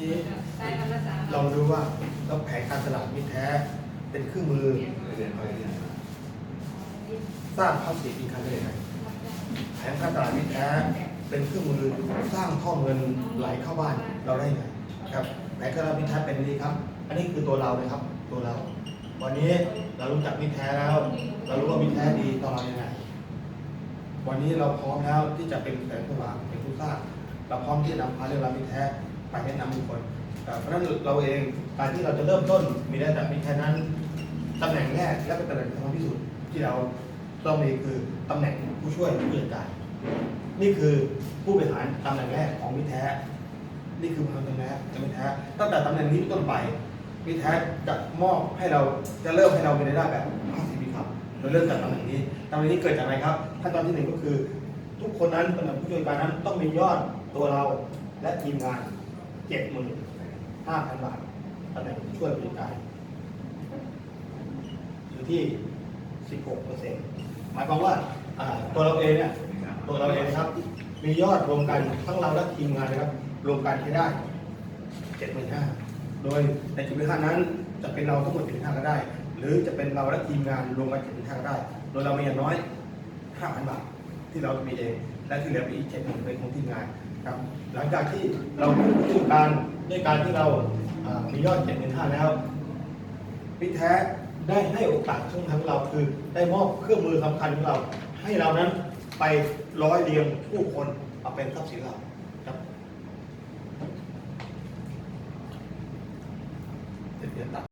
นี้ได้วันละสามเราดูว่าเราแผนการตลาดมิตรแท้ เป็นเครื่องมือสร้างภาพสีอินคัมได้ยังไงแผนการตลาดมิตรแท้ เป็นเครื่องมือสร้างท่อเงินไหลเข้าบ้านเราได้ยังไงครับแผนการตลาดมิตรแท้เป็นนี้ครับ อันนี้คือตัวเรานะครับ ตัวเรา วันนี้เรารู้จักมิตรแท้แล้ว เรารู้ว่ามิตรแท้ดีต่อเรายังไงวันนี้เราพร้อมแล้วที่จะเป็นแสงสว่างเป็นผู้สร้างเราพร้อมที่จะนำพาเรื่องราวมิตรแท้ ไปแนะนำบุคคลเพราะฉะนั้นเราเองการที่เราจะเริ่มต้นมีได้จากมิตรแท้นั้นตำแหน่งแรกและเป็นตำแหน่งที่สำคัญที่สุดที่เราต้องมีคือตำแหน่งผู้ช่วยผู้จัดการนี่คือผู้บริหารตำแหน่งแรกของมิแท้ นี่คือความตำแหน่งแรกของมิแท้ตั้งแต่ตำแหน่งนี้เป็นต้นไปมิแท้จะมอบให้เราจะเริ่มให้เรามีรายได้แบบ50ปีครับโดยเริ่มจากตำแหน่งนี้ตำแหน่งนี้เกิดจากอะไรครับขั้นตอนที่หนึ่งก็คือ ทุกคนนั้นตำแหน่งผู้ช่วยการนั้นต้องมียอดตัวเราและทีมงาน เจ็ดหมื่นห้าพันบาทตำแหน่งช่วยผู้จัดการอยู่ที่สิบหกเปอร์เซ็นต์หมายความว่าตัวเราเองเนี่ยตัวเราเองนะครับ มียอดรวมกันทั้งเราและทีมงานนะครับ รวมกันให้ได้เจ็ดหมื่นห้าโดยในจ็ดหมื่นห้านั้นจะเป็นเราทั้งหมดเจ็ดห้าก็ได้ หรือจะเป็นเราและทีมงานรวมกันเจ็ดห้าก็ได้ โดยเรามีอย่างน้อยห้าพันบาท ที่เรามีเอง และที่เหลือเป็อีกเจ็ดหนึ่งในของทีมงานครับหลังจากที่เราพูดการด้วยการที่เรามียอดเจ็ดหมื่นห้าแล้วพี่แท้ได้ให้โอกาสช่องทางเราคือ ได้มอบเครื่องมือสำคัญของเรา ให้เรานั้นไปร้อยเรียงผู้คนมาเป็นทรัพย์สินเราครับเจ็ดี๋ยนตัด